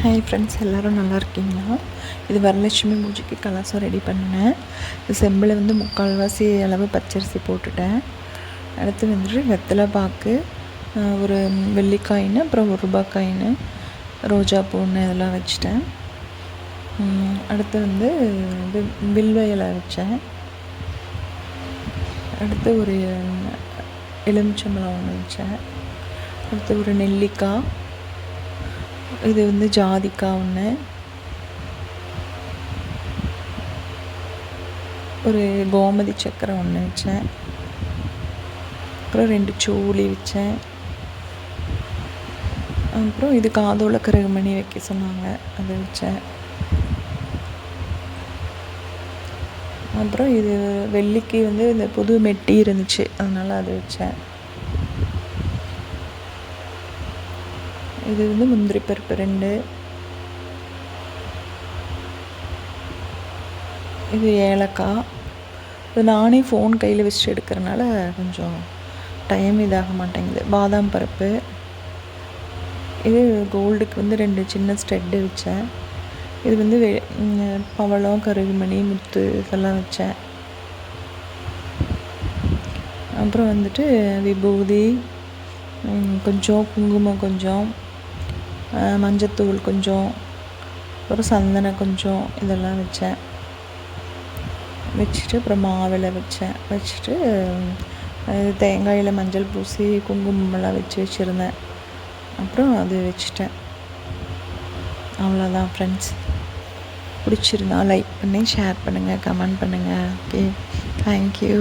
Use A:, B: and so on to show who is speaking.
A: Hi friends எல்லோரும் நல்லா இருக்கீங்களா? இது வரலட்சுமி பூஜைக்கு கலாசம் ரெடி பண்ணினேன். செம்பில் வந்து முக்கால்வாசி அளவு பச்சரிசி போட்டுட்டேன். அடுத்து வந்துட்டு வெத்தலை பாக்கு ஒரு வெள்ளிக்காயின்னு அப்புறம் ஒரு ரூபா காயின்னு ரோஜா பூன்னு இதெல்லாம் வச்சுட்டேன். அடுத்து வந்து இது வில்வ இலை வச்சேன். அடுத்து ஒரு எலுமிச்சம்பழம் ஒன்று வச்சேன். அடுத்து ஒரு நெல்லிக்காய். இது வந்து ஜாதிக்காய் ஒன்று ஒரு கோமதி சக்கரை ஒன்று வச்சேன். அப்புறம் ரெண்டு சூளி வச்சேன். அப்புறம் இது காதோல கருகுமணி வைக்க சொன்னாங்க. அதை வச்சேன். அப்புறம் இது வெள்ளிக்கு வந்து இந்த புது மெட்டி இருந்துச்சு. அதனால் அதை வச்சேன். இது வந்து முந்திரி பருப்பு ரெண்டு. இது ஏலக்காய். இது நானே ஃபோன் கையில் வச்சுட்டு எடுக்கிறனால கொஞ்சம் டைம் இதாக மாட்டேங்குது. பாதாம் பருப்பு. இது கோல்டுக்கு வந்து ரெண்டு சின்ன ஸ்டெட்டு வச்சேன். இது வந்து வெ- பவளம் கருகுமணி முத்து இதெல்லாம் வச்சேன். அப்புறம் வந்துட்டு விபூதி கொஞ்சம் குங்குமம் கொஞ்சம். மஞ்சத்தூள் கொஞ்சம் அப்புறம் சந்தனம் கொஞ்சம் இதெல்லாம் வச்சேன். வச்சுட்டு அப்புறம் மாவில் வச்சேன். வச்சுட்டு தேங்காயில் மஞ்சள் பூசி குங்குமம்லாம் வச்சு வச்சுருந்தேன். அப்புறம் அது வச்சுட்டேன். அவ்வளோதான் ஃப்ரெண்ட்ஸ் பிடிச்சிருந்தா லைக் பண்ணி ஷேர் பண்ணுங்கள் கமெண்ட் பண்ணுங்கள் ஓகே தேங்க்யூ